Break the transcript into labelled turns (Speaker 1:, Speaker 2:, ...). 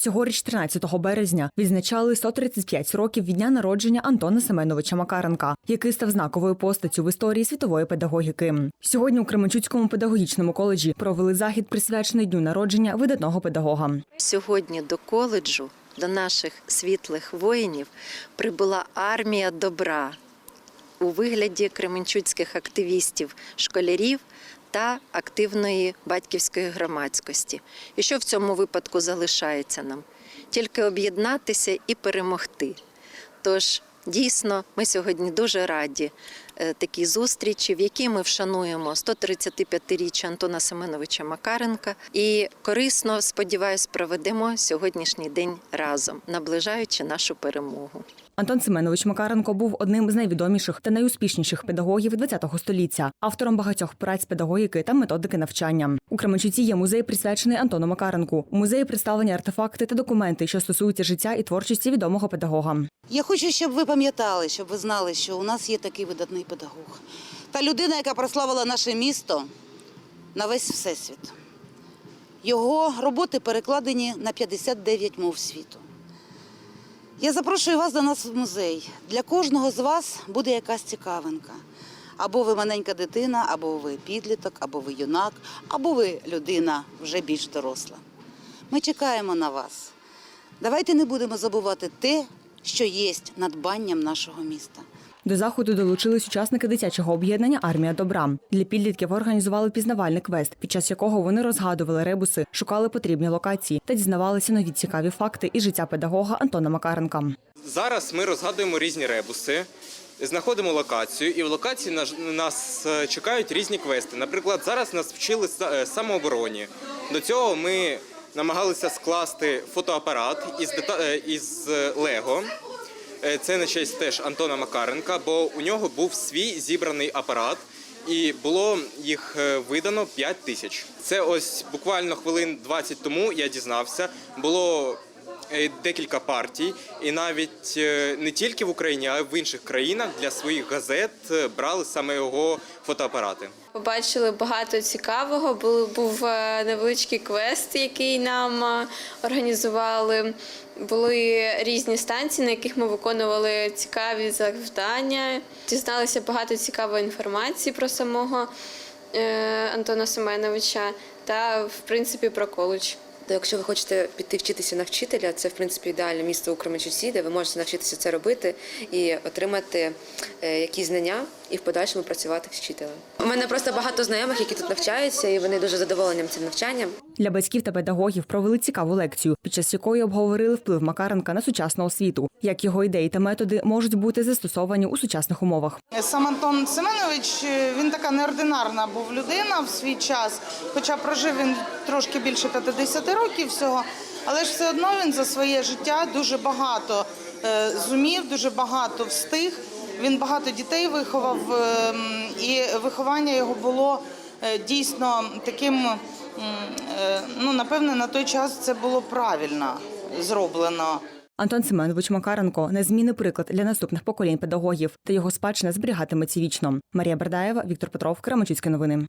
Speaker 1: Цьогоріч, 13 березня, відзначали 135 років від дня народження Антона Семеновича Макаренка, який став знаковою постаттю в історії світової педагогіки. Сьогодні у Кременчуцькому педагогічному коледжі провели захід, присвячений дню народження видатного педагога.
Speaker 2: Сьогодні до коледжу, до наших світлих воїнів, прибула армія добра у вигляді кременчуцьких активістів, школярів та активної батьківської громадськості. І що в цьому випадку залишається нам? Тільки об'єднатися і перемогти. Тож дійсно ми сьогодні дуже раді е, такій зустрічі, в якій ми вшануємо 135-річчя Антона Семеновича Макаренка і корисно, сподіваюсь, проведемо сьогоднішній день разом, наближаючи нашу перемогу.
Speaker 1: Антон Семенович Макаренко був одним з найвідоміших та найуспішніших педагогів ХХ століття, автором багатьох праць педагогіки та методики навчання. У Кременчуці є музей, присвячений Антону Макаренку. У музеї представлені артефакти та документи, що стосуються життя і творчості відомого педагога.
Speaker 3: Я хочу, щоб ви пам'ятали, щоб ви знали, що у нас є такий видатний педагог. Та людина, яка прославила наше місто на весь всесвіт. Його роботи перекладені на 59 мов світу. Я запрошую вас до нас в музей. Для кожного з вас буде якась цікавинка. Або ви маленька дитина, або ви підліток, або ви юнак, або ви людина вже більш доросла. Ми чекаємо на вас. Давайте не будемо забувати те, що є надбанням нашого міста.
Speaker 1: До заходу долучились учасники дитячого об'єднання Армія добра. Для підлітків організували пізнавальний квест, під час якого вони розгадували ребуси, шукали потрібні локації та дізнавалися нові цікаві факти і життя педагога Антона Макаренка.
Speaker 4: Зараз ми розгадуємо різні ребуси, знаходимо локацію, і в локації нас е, чекають різні квести. Наприклад, зараз нас вчили е, самообороні. До цього ми намагалися скласти фотоапарат із, е, із Лего. Е, Це на честь теж Антона Макаренка, бо у нього був свій зібраний апарат. І було їх е, видано 5 тисяч. Це ось буквально хвилин 20 тому я дізнався. Було декілька партій, і навіть е, не тільки в Україні, а й в інших країнах для своїх газет е, брали саме його фотоапарати.
Speaker 5: Побачили багато цікавого. Був, е, невеличкий квест, який нам е, організували. Були різні станції, на яких ми виконували цікаві завдання. Дізналися багато цікавої інформації про самого е, Антона Семеновича та, в принципі, про коледж.
Speaker 6: То якщо ви хочете піти вчитися на вчителя, це в принципі ідеальне місто у Кременчуці, де ви можете навчитися це робити і отримати е, якісь знання і в подальшому працювати вчителем. У мене просто багато знайомих, які тут навчаються, і вони дуже задоволені цим навчанням.
Speaker 1: Для батьків та педагогів провели цікаву лекцію, під час якої обговорили вплив Макаренка на сучасну освіту, як його ідеї та методи можуть бути застосовані у сучасних умовах.
Speaker 7: Сам Антон Семенович е, він така неординарна був людина в свій час, хоча прожив він трошки більше 50 років всього, але ж все одно він за своє життя дуже багато е, зумів, дуже багато встиг. Він багато дітей виховав, е, і виховання його було е, дійсно таким. е, Ну, напевне, на той час це було правильно зроблено.
Speaker 1: Антон Семенович Макаренко незмінний приклад для наступних поколінь педагогів, та його спадщина зберігатиметься вічно. Марія Бердаєва, Віктор Петров, Кременчуцькі новини.